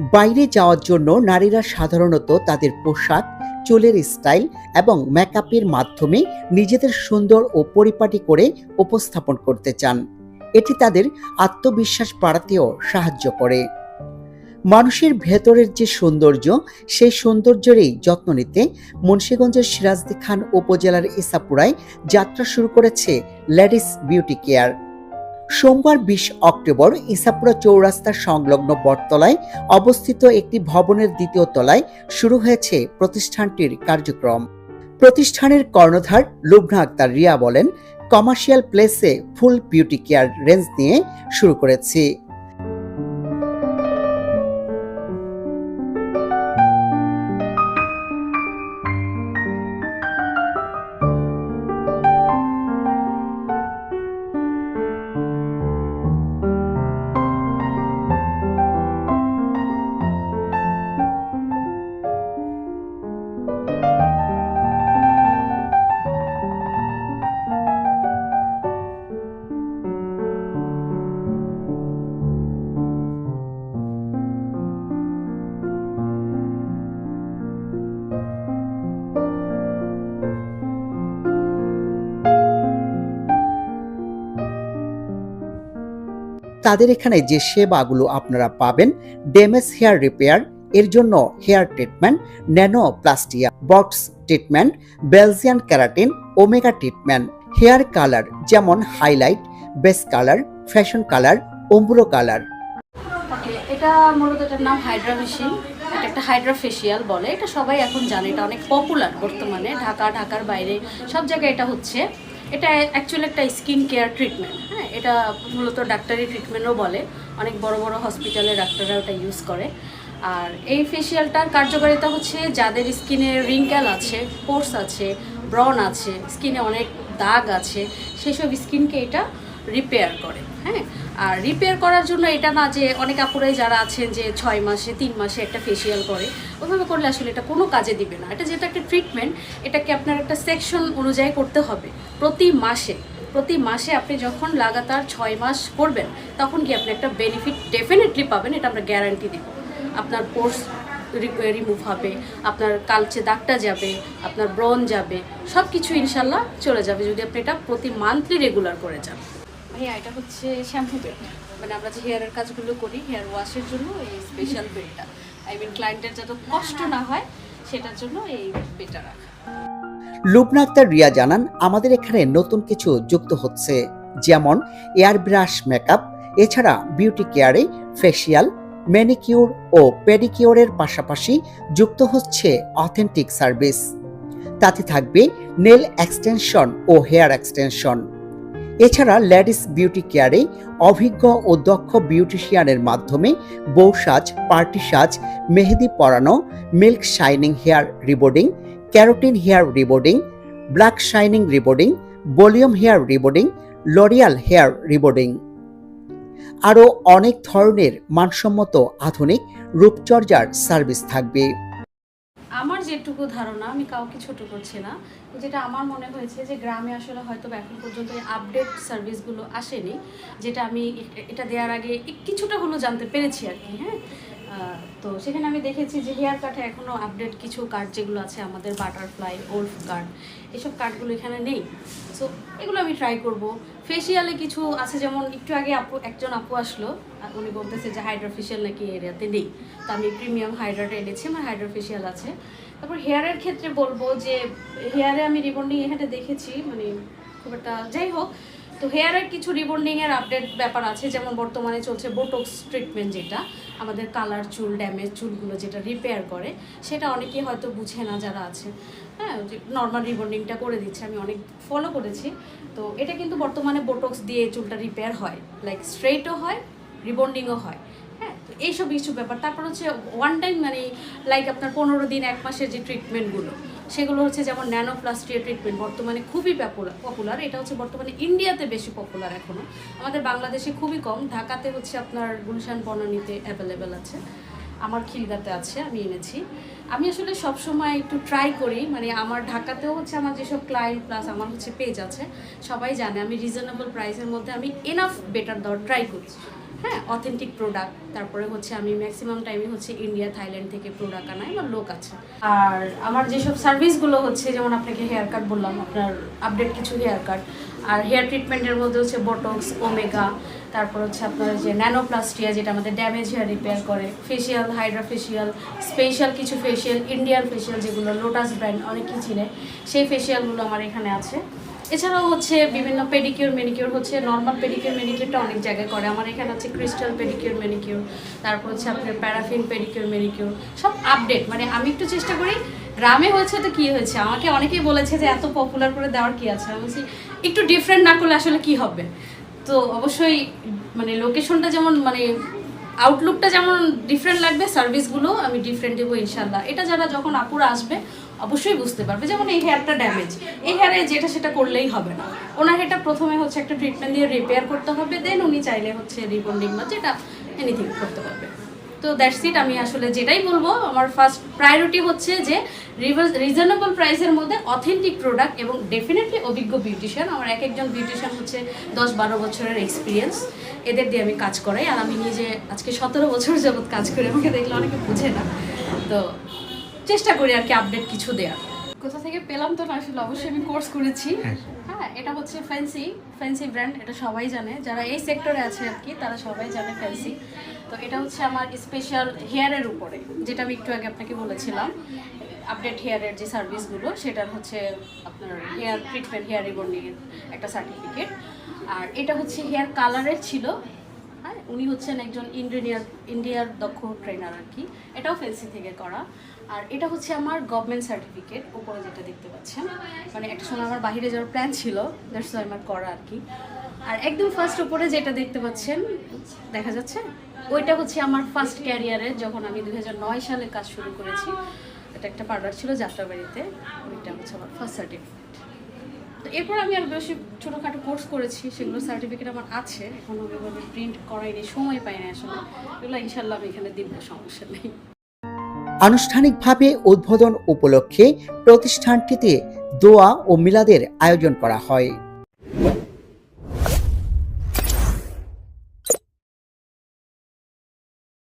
বাইরে যাওয়ার জন্য নারীরা সাধারণত তাদের পোশাক, চুলের স্টাইল এবং মেকআপের মাধ্যমে নিজেদের সুন্দর ও পরিপাটি করে উপস্থাপন করতে চান। এটি তাদের আত্মবিশ্বাস বাড়াতেও সাহায্য করে। মানুষের ভেতরের যে সৌন্দর্য, সেই সৌন্দর্যেরই যত্ন নিতে মুন্সীগঞ্জের সিরাজদি খান উপজেলার ইসাপুরায় যাত্রা শুরু করেছে লেডিস বিউটি কেয়ার। সোমবার বিশ অক্টোবর ইসাপুরা চৌরাস্তা সংলগ্ন বটতলায় অবস্থিত একটি ভবনের দ্বিতীয় তলায় শুরু হয়েছে প্রতিষ্ঠানটির কার্যক্রম। প্রতিষ্ঠানের কর্ণধার লুবনা আক্তার রিয়া বলেন, কমার্শিয়াল প্লেসে ফুল বিউটি কেয়ার রেঞ্জ নিয়ে শুরু করেছি। তাদের এখানে যে সেবাগুলো আপনারা পাবেন ডেমেস হেয়ার রিপেয়ার, এর জন্য hair treatment nanoplastia box treatment, Belgian keratin, omega treatment, hair colour যেমন highlight, base colour, fashion colour ombre colour. এটা মূলত এটার নাম হাইড্রা মেশিন, এটা একটা হাইড্রা ফেসিয়াল বলে, এটা সবাই এখন জানে, এটা অনেক পপুলার বর্তমানে, ঢাকা, ঢাকার বাইরে, সব জায়গায় এটা হচ্ছে। এটা অ্যাকচুয়ালি একটা স্কিন কেয়ার ট্রিটমেন্ট হ্যাঁ? এটা মূলত ডাক্তারি ট্রিটমেন্টও বলে। অনেক বড় বড় হসপিটালে ডাক্তাররা ওটা ইউজ করে। আর এই ফেসিয়ালটার কার্যকারিতা হচ্ছে যাদের স্কিনে রিঙ্কেল আছে পোর্স আছে ব্রন আছে স্কিনে অনেক দাগ আছে, সেসব স্কিনকে এটা রিপেয়ার করে। হ্যাঁ? আর রিপেয়ার করার জন্য এটা না যে অনেক আপুরাই যারা আছেন যে ছয় মাসে, তিন মাসে একটা ফেসিয়াল করে ওইভাবে করলে আসলে এটা কোনো কাজে দিবে না। এটা যেহেতু একটা ট্রিটমেন্ট এটাকে আপনার একটা সেকশন অনুযায়ী করতে হবে প্রতি মাসে। প্রতি মাসে আপনি যখন লাগাতার ছয় মাস করবেন, তখন কি আপনি একটা বেনিফিট ডেফিনেটলি পাবেন, এটা আমরা গ্যারান্টি দিব। আপনার পোর্স রিমুভ হবে, আপনার কালচে দাগটা যাবে, আপনার ব্রন যাবে সব কিছু ইনশাল্লাহ চলে যাবে যদি আপনি এটা প্রতি মান্থলি রেগুলার করে যান। ভাইয়া, এটা হচ্ছে শ্যাম্পু বেড মানে আমরা যে হেয়ারের কাজগুলো করি হেয়ার ওয়াশের জন্য এই স্পেশাল বেডটা আই মিন ক্লায়েন্টের কষ্ট না হয়, সেটার জন্য এই বেডটা রাখা। লুবনা আক্তার রিয়া জানান, আমাদের এখানে নতুন কিছু যুক্ত হচ্ছে, যেমন এয়ার ব্রাশ মেকআপ এছাড়া বিউটি কেয়ারে ফেসিয়াল ম্যানিকিউর ও পেডিকিউরের পাশাপাশি যুক্ত হচ্ছে অথেন্টিক সার্ভিস তাতে থাকবে নেল এক্সটেনশন ও হেয়ার এক্সটেনশন এছাড়া লেডিস বিউটি কেয়ারে অভিজ্ঞ ও দক্ষ বিউটিশিয়ানের মাধ্যমে বউ সাজ, পার্টি সাজ, মেহেদি পরানো, milk shining hair rebonding, keratin hair rebonding, black shining rebonding, volume hair rebonding, L'Oreal hair rebonding. আরও অনেক ধরনের মানসম্মত আধুনিক রূপচর্যার সার্ভিস থাকবে। আমার যেটুকু ধারণা, আমি কাউকে ছোট করছি না, যেটা আমার মনে হয়েছে যে গ্রামে আসলে হয়তো এখন পর্যন্ত আপডেট সার্ভিসগুলো আসেনি, যেটা আমি এটা দেওয়ার আগে কিছুটা হলো জানতে পেরেছি আর কি হ্যাঁ? তো সেখানে আমি দেখেছি যে হেয়ার কাটে এখনও আপডেট কিছু কার্ড যেগুলো আছে, আমাদের বাটারফ্লাই ওল্ফ কার্ড এসব কার্ডগুলো এখানে নেই। সো এগুলো আমি ট্রাই করব। ফেসিয়ালে কিছু আছে, যেমন একটু আগে আপু, একজন আপু আসলো উনি বলতেছে যে হাইড্রা ফেসিয়াল নাকি এরিয়াতে নেই। তো আমি প্রিমিয়াম হাইড্রাটা এনেছি, আমার হাইড্রা ফেসিয়াল আছে। তারপর হেয়ারের ক্ষেত্রে বলব যে হেয়ারে আমি রিবন্ডিং এখানে দেখেছি মানে খুব একটা, যাই হোক তো হেয়ারের কিছু রিবন্ডিং এর আপডেট ব্যাপার আছে, যেমন বর্তমানে চলছে বোটক্স ট্রিটমেন্ট যেটা, আমাদের কালার চুল ড্যামেজ চুলগুলো যেটা রিপেয়ার করে, সেটা অনেকেই হয়তো বুঝে না যারা আছে। হ্যাঁ নর্মাল রিবন্ডিংটা করে দিচ্ছে, আমি অনেক ফলো করেছি। তো এটা কিন্তু বর্তমানে বোটক্স দিয়ে চুলটা রিপেয়ার হয় লাইক স্ট্রেটও হয় রিবন্ডিংও হয়। হ্যাঁ তো এইসব কিছু ব্যাপার। তারপর হচ্ছে ওয়ান টাইম মানে লাইক আপনার পনেরো দিন, এক মাসের যে ট্রিটমেন্টগুলো সেগুলো হচ্ছে যেমন ন্যানোপ্লাস্টিয়া ট্রিটমেন্ট বর্তমানে খুবই পপুলার এটা হচ্ছে বর্তমানে ইন্ডিয়াতে বেশি পপুলার এখনও আমাদের বাংলাদেশে খুবই কম। ঢাকাতে হচ্ছে আপনার গুলশান বনানীতে অ্যাভেলেবেল আছে। আমার খিলগাতে আছে, আমি এনেছি। আমি আসলে সবসময় একটু ট্রাই করি। মানে আমার ঢাকাতেও হচ্ছে আমার যেসব ক্লায়েন্ট প্লাস আমার হচ্ছে পেজ আছে, সবাই জানে আমি রিজনেবল প্রাইসের মধ্যে আমি এনাফ বেটার দর ট্রাই করছি। হ্যাঁ অথেন্টিক প্রোডাক্ট তারপরে হচ্ছে আমি ম্যাক্সিমাম টাইমে হচ্ছে ইন্ডিয়া থাইল্যান্ড থেকে প্রোডাক্ট আনাই আমার লোক আছে। আর আমার যেসব সার্ভিসগুলো হচ্ছে, যেমন আপনাকে হেয়ার কাট বললাম, আপনার আপডেট কিছু হেয়ার কাট আর হেয়ার ট্রিটমেন্টের মধ্যে হচ্ছে বোটক্স ওমেগা তারপর হচ্ছে আপনার যে ন্যানোপ্লাস্টিয়া যেটা আমাদের ড্যামেজ হেয়ার রিপেয়ার করে ফেসিয়াল হাইড্রা ফেসিয়াল স্পেশাল কিছু ফেসিয়াল ইন্ডিয়ান ফেসিয়াল যেগুলো লোটাস ব্র্যান্ড অনেকই চিনে, সেই ফেসিয়ালগুলো আমার এখানে আছে। এছাড়াও হচ্ছে বিভিন্ন পেডিকিউর মেনিকিউর হচ্ছে নর্মাল পেডিকিউর মেনিকিউরটা অনেক জায়গায় করে। আমার এখানে হচ্ছে ক্রিস্টাল পেডিকিউর মেনিকিউর তারপর হচ্ছে আপনার প্যারাফিন পেডিকিউর মেনিকিউর সব আপডেট মানে আমি একটু চেষ্টা করি, গ্রামে হয়েছে তো কি হয়েছে? আমাকে অনেকেই বলেছে যে এত পপুলার করে দেওয়ার কি আছে? আমি বলছি, একটু ডিফারেন্ট না করলে আসলে কি হবে? তো অবশ্যই মানে লোকেশনটা যেমন মানে আউটলুকটা যেমন ডিফারেন্ট লাগবে সার্ভিসগুলো আমি ডিফারেন্ট দেবো ইনশাল্লাহ এটা যারা যখন আপুরা আসবে অবশ্যই বুঝতে পারবে যেমন এই হেয়ারটা ড্যামেজ এই হেয়ারে যেটা সেটা করলেই হবে না। ওনার এটা প্রথমে হচ্ছে একটা ট্রিটমেন্ট দিয়ে রিপেয়ার করতে হবে দেন উনি চাইলে হচ্ছে রিবন্ডিং বা যেটা এনিথিং করতে পারবে। তো দ্যাটস ইট আমি আসলে যেটাই বলব, আমার ফার্স্ট প্রায়োরিটি হচ্ছে যে রিজনেবল প্রাইসের মধ্যে অথেন্টিক প্রোডাক্ট এবং ডেফিনেটলি অভিজ্ঞ বিউটিশিয়ান আমার এক একজন বিউটিশিয়ান হচ্ছে দশ বারো বছরের এক্সপিরিয়েন্স এদের দিয়ে আমি কাজ করাই, আর আমি নিজে আজকে সতেরো বছর যাবৎ কাজ করি আমাকে দেখলে অনেকে বুঝে না। তো চেষ্টা করি আর কি আপডেট কিছু দেওয়ার কোথা থেকে পেলাম তো না আসলে অবশ্যই আমি কোর্স করেছি। হ্যাঁ। এটা হচ্ছে ফ্যান্সি ফ্যান্সি ব্র্যান্ড এটা সবাই জানে। যারা এই সেক্টরে আছে আর কি তারা সবাই জানে ফ্যান্সি তো এটা হচ্ছে আমার স্পেশাল হেয়ারের উপরে যেটা আমি একটু আগে আপনাকে বলেছিলাম। আপডেট হেয়ারের যে সার্ভিসগুলো সেটার হচ্ছে আপনার হেয়ার ট্রিটমেন্ট হেয়ার রিবন্ডিংয়ের একটা সার্টিফিকেট আর এটা হচ্ছে হেয়ার কালারের ছিল হ্যাঁ উনি হচ্ছেন একজন ইন্ডিয়ার ইন্ডিয়ার দক্ষ ট্রেনার আর কি। এটাও ফেন্সি থেকে করা। আর এটা হচ্ছে আমার গভর্নমেন্ট সার্টিফিকেট উপরে যেটা দেখতে পাচ্ছেন। মানে একটা সময় আমার বাইরে যাওয়ার প্ল্যান ছিল দ্যাটস আমার করা আর কি। আর একদম ফার্স্ট উপরে যেটা দেখতে পাচ্ছেন, দেখা যাচ্ছে? ওইটা হচ্ছে আমার ফার্স্ট ক্যারিয়ারে যখন আমি দু হাজার নয় সালে কাজ শুরু করেছি। এটা একটা পার্লার ছিল যাত্রাবাড়িতে, ওইটা হচ্ছে আমার ফার্স্ট সার্টিফিকেট তো এরপর আমি আর বেশি ছোটোখাটো কোর্স করেছি সেগুলো সার্টিফিকেট আমার আছে। এখনও ওইভাবে প্রিন্ট করাইনি, সময় পাইনি আসলে। এগুলো ইনশাল্লাহ আমি এখানে দিব, সমস্যা নেই। আনুষ্ঠানিকভাবে উদ্বোধন উপলক্ষে প্রতিষ্ঠানটিতে দোয়া ও মিলাদের আয়োজন করা হয়।